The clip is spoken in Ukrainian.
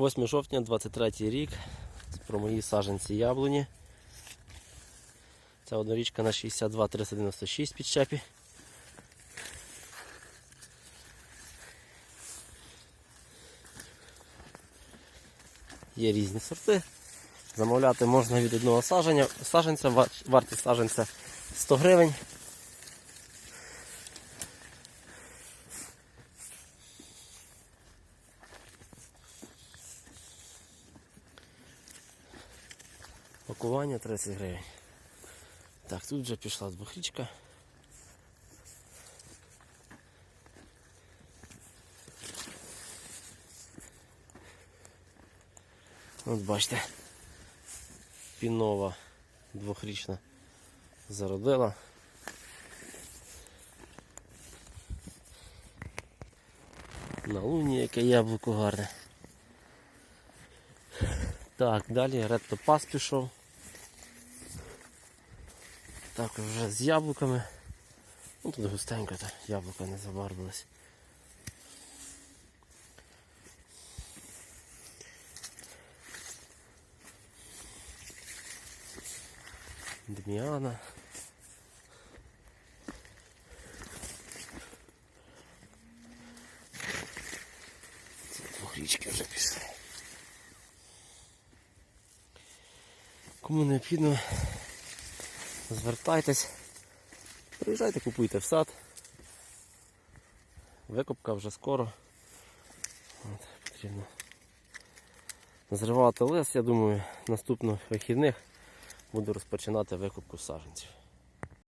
8 жовтня, 23 рік. Про мої саджанці яблуні. Ця однорічка на 62 396 підщепі. Є різні сорти. Замовляти можна від одного саджання. Саджанця, вар- вартість саджанця 100 гривень. Пакування 30 гривень. Так, тут вже пішла двохрічка. От бачите, пінова двохрічна зародила. На луні яке яблуко гарне. Так, далі Ретто Пас пішов. Також вже з яблуками. Ну тут густенько, то яблука не забарвились. Дміана. Ці двохрічки вже пішли. Кому необхідно, звертайтесь, приїжджайте, купуйте в сад. Викупка вже скоро. От, потрібно зривати лес, я думаю, наступних вихідних буду розпочинати викупку саджанців.